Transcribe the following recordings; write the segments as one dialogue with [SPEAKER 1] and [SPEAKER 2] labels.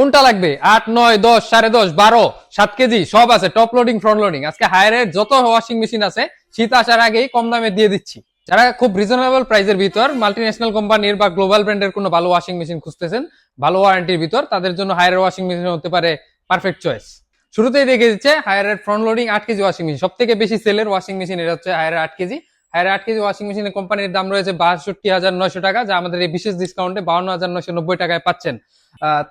[SPEAKER 1] কোনটা লাগবে? আট, নয়, দশ, সাড়ে দশ, বারো, সাত কেজি, সব আছে টপ লোডিং ফ্রন্ট লোডিং আজকে হায়ারের যত ওয়াশিং মেশিন আছে, শীত আসার আগেই কম দামে দিয়ে দিচ্ছি। যারা খুব রিজনেবল প্রাইসের ভিতর মাল্টি ন্যাশনাল কোম্পানির বা গ্লোবাল ব্র্যান্ডের কোনো ভালো ওয়াশিং মেশিন খুঁজতেছেন, ভালো ওয়ারেন্টির ভিতর, তাদের জন্য হায়ারের ওয়াশিং মেশিন হতে পারে পারফেক্ট চয়েস শুরুতেই দেখে দিচ্ছে হায়ারের ফ্রন্ট লোডিং আট কেজি ওয়াশিং মেশিন সব থেকে বেশি সেলের ওয়াশিং মেশিন এটা হচ্ছে হায়ারের আট কেজি। হায়ারের আট কেজি ওয়াশিং মেশিনের কোম্পানির দাম রয়েছে বাষট্টি হাজার নয়শো টাকা, যা আমাদের এই বিশেষ ডিসকাউন্টে বাউন্ন হাজার নয়শো নব্বই টাকায় পাচ্ছেন।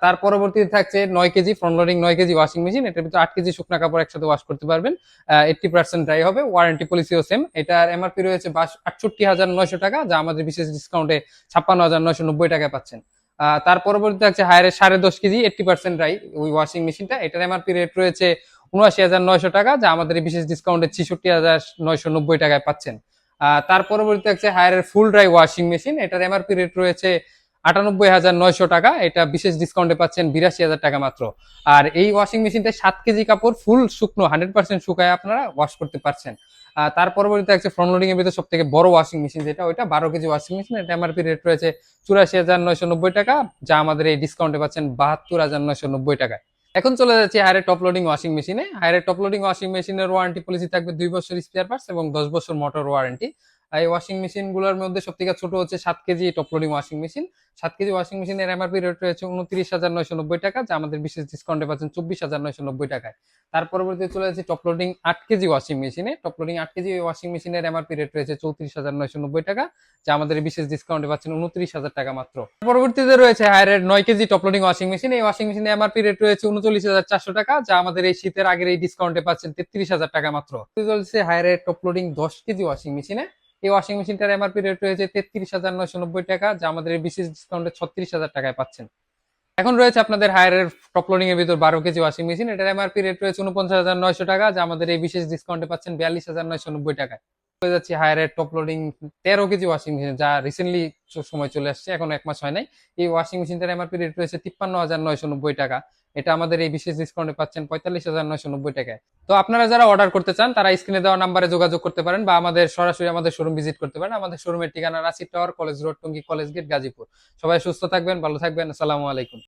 [SPEAKER 1] তার পরবর্তীতে থাকছে নয় কেজি ফ্রন্ট লোডিং নয় কেজি ওয়াশিং মেশিন এটার ভিতরে আট কেজি শুকনা কাপড় একসাথে ওয়াশ করতে পারবেন। এইটটি পার্সেন্ট ড্রাই হবে ওয়ারেন্টি পলিসিও সেম এটার এমআরপি রয়েছে আটষট্টি হাজার নয়শো টাকা, যা আমাদের বিশেষ ডিসকাউন্টে ছাপ্পান্ন হাজার নয়শো নব্বই টাকায় পাচ্ছেন। তার পরবর্তীতে থাকছে হায়ারের সাড়ে দশ কেজি এইটটি পার্সেন্ট ড্রাই ওই ওয়াশিং মেশিনটা এটার এমআরপি রেট রয়েছে উনআশি হাজার নয়শো টাকা, যা আমাদের বিশেষ ডিসকাউন্টে ছিষট্টি হাজার নয়শো নব্বই টাকায় পাচ্ছেন। তার পরবর্তীতে থাকছে হায়ারের ফুল ড্রাই ওয়াশিং মেশিন। এটার এমআরপি রেট রয়েছে আটানব্বই হাজার নয়শো টাকা। এটা বিশেষ ডিসকাউন্টে পাচ্ছেন বিরাশি হাজার টাকা মাত্র। আর এই ওয়াশিং মেশিনটা সাত কেজি কাপড় ফুল শুকনো হান্ড্রেড পার্সেন্ট শুকায় আপনারা ওয়াশ করতে পারছেন। তার পরবর্তীতে আছে ফ্রন্ট লোডিং এর ভিতরে সব থেকে বড় ওয়াশিং মেশিন যেটা, ওইটা বারো কেজি ওয়াশিং মেশিন এটা এমআরপি রেট রয়েছে চুরাশি হাজার নয়শো নব্বই টাকা। যা আমাদের এই ডিসকাউন্টে পাচ্ছেন বাহাত্তর হাজার নয়শো নব্বই টাকায়। এখন চলে যাচ্ছি হায়ারে টপ লোডিং ওয়াশিং মেশিনে হায়ারে টপ লোডিং ওয়াশিং মেশিনের ওয়ারেন্টি পলিসি থাকবে দুই বছর স্পেয়ার পার্টস এবং দশ বছর মোটর ওয়ারেন্টি এই ওয়াশিং মেশিনগুলোর মধ্যে সব থেকে ছোট হচ্ছে সাত kg top loading washing machine সাত কেজি ওয়াশিং মেশিনের এমআরপি রেট রয়েছে উনত্রিশ হাজার নয়শো নব্বই টাকা, যা আমাদের বিশেষ ডিসকাউন্টে পাচ্ছেন চব্বিশ হাজার নয়শো নব্বই টাকায়। তার পরবর্তী চলে যাচ্ছে টপ লোডিং আট কেজি ওয়াশিং মেশিনে টপ লোডিং আট কেজি ওয়াশিং মেশিনের এমআরপি রেট রয়েছে চৌত্রিশ হাজার নয়শো নব্বই টাকা, যা আমাদের বিশেষ ডিসকাউন্টে পাচ্ছেন উনত্রিশ হাজার টাকা মাত্র। পরবর্তীতে রয়েছে হায়ারের নয় kg top loading washing machine এই ওয়াশিং মেশিনের এমআরপি রেট রয়েছে উনচল্লিশ হাজার চারশো টাকা, যা আমাদের এই শীতের আগের এই ডিসকাউন্টে পাচ্ছেন তেত্রিশ হাজার টাকা মাত্র। চলছে হায়ারের টপ লোডিং দশ কেজি ওয়াশিং মেশিনে এই ওয়াশিং মেশিনটার এমআরপি রেট রয়েছে তেত্রিশ হাজার নয়শো নব্বই টাকা, যা আমাদের বিশেষ ডিসকাউন্টে ছত্রিশ হাজার টাকায় পাচ্ছেন। এখন রয়েছে আপনাদের হায়ারের টপ লোডিং এর ভিতর বারো কেজি ওয়াশিং মেশিন এটার এমআরপি রেট রয়েছে উনপঞ্চাশ হাজার নয়শো টাকা, যা আমাদের এই বিশেষ ডিসকাউন্টে পাচ্ছেন বিয়াল্লিশ হাজার নয়শো নব্বই টাকায়। হয়ে যাচ্ছে হায়ারের টপ লোডিং তেরো কেজি ওয়াশিং মেশিন যা রিসেন্টলি সময় চলে আসছে, এখন এক মাস হয় নাই। এই ওয়াশিং মেশিনটার এমআরপি রেট রয়েছে তিপ্পান্ন হাজার নয়শো নব্বই টাকা। এটা আমাদের এই বিশেষ ডিসকাউন্টে পাচ্ছেন পঁয়তাল্লিশ হাজার নয়শো নব্বই টাকায়। তো আপনারা যারা অর্ডার করতে চান, তারা স্ক্রিনে দেওয়া নাম্বারে যোগাযোগ করতে পারেন বা আমাদের সরাসরি আমাদের শোরুম ভিজিট করতে পারেন। আমাদের শোরুমের ঠিকানা Rashi tower college road Tongi college gate Gazipur. সবাই সুস্থ থাকবেন, ভালো থাকবেন। আসসালামু আলাইকুম।